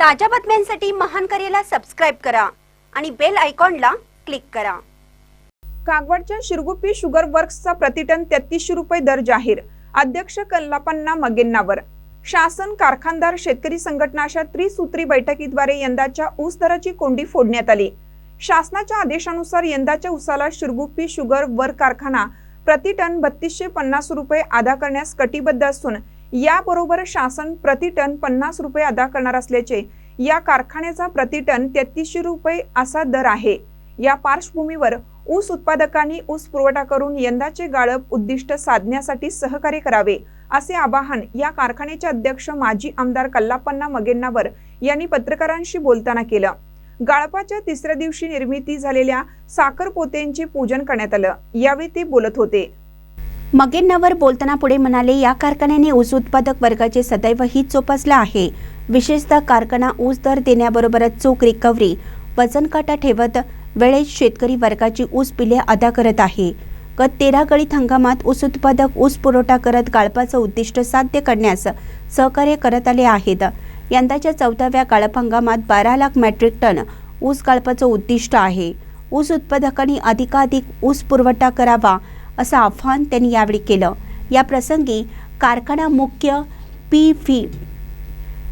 ताज्या बातम्यांसाठी महान करेला सबस्क्राईब करा आणि बेल आयकॉनला क्लिक करा. कागवाडच्या शिरगुप्पी शुगर वर्क्सचा प्रतिटन तेहतीसशे रुपये दर जाहीर. अध्यक्ष कल्लापन्ना मगेंनावर. शासन कारखानदार शेतकरी संघटना अशा त्रिसूत्री बैठकीद्वारे यंदाच्या ऊस दराची कोंडी फोडण्यात आली. शासनाच्या आदेशानुसार यंदाच्या ऊसाला शिरगुप्पी शुगर वर कारखाना प्रतिटन बत्तीसशे पन्नास रुपये अदा करण्यास कटिबद्ध असून याबरोबर शासन प्रतिटन पन्नास रुपये अदा करणार असल्याचे या कारखान्याचा प्रतिटन तेहतीसशे रुपये असा दर आहे. या पार्श्वभूमीवर ऊस उत्पादकांनी ऊस पुरवठा करून यंदाचे गाळप उद्दिष्ट साधण्यासाठी सहकार्य करावे असे आवाहन या कारखान्याचे अध्यक्ष माजी आमदार कल्लापन्ना मगेन्नावर यांनी पत्रकारांशी बोलताना केलं. गाळपाच्या तिसऱ्या दिवशी निर्मिती झालेल्या साखर पोत्यांचे पूजन करण्यात आलं. यावेळी ते बोलत होते. मगेंनावर बोलताना पुढे म्हणाले या कारखान्याने ऊस उत्पादक वर्गाचे सदैव हित जोपासला आहे. विशेषतः कारखाना ऊस दर देण्याबरोबरच चोख रिकव्हरी वजन काटा ठेवत वेळेत शेतकरी वर्गाची ऊस बिले अदा करत आहे. गत तेरा गळीत हंगामात ऊस उत्पादक ऊस पुरवठा करत गाळपाचं उद्दिष्ट साध्य करण्यास सहकार्य करत आले आहेत. यंदाच्या चौदाव्या गाळप हंगामात बारा लाख मेट्रिक टन ऊस गाळपाचं उद्दिष्ट आहे. ऊस उत्पादकांनी अधिकाधिक ऊस पुरवठा करावा असं आव्हान त्यांनी यावेळी केलं. या प्रसंगी कारखाना मुख्य पी व्ही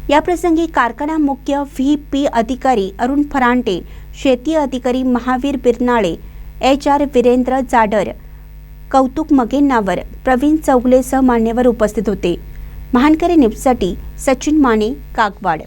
या प्रसंगी कारखाना मुख्य व्ही पी अधिकारी अरुण फरांटे शेती अधिकारी महावीर बिरनाळे एच आर वीरेंद्र जाडर कौतुक मगेंनावर प्रवीण चौगलेसह मान्यवर उपस्थित होते. महानकरी न्यूजसाठी सचिन माने कागवाड.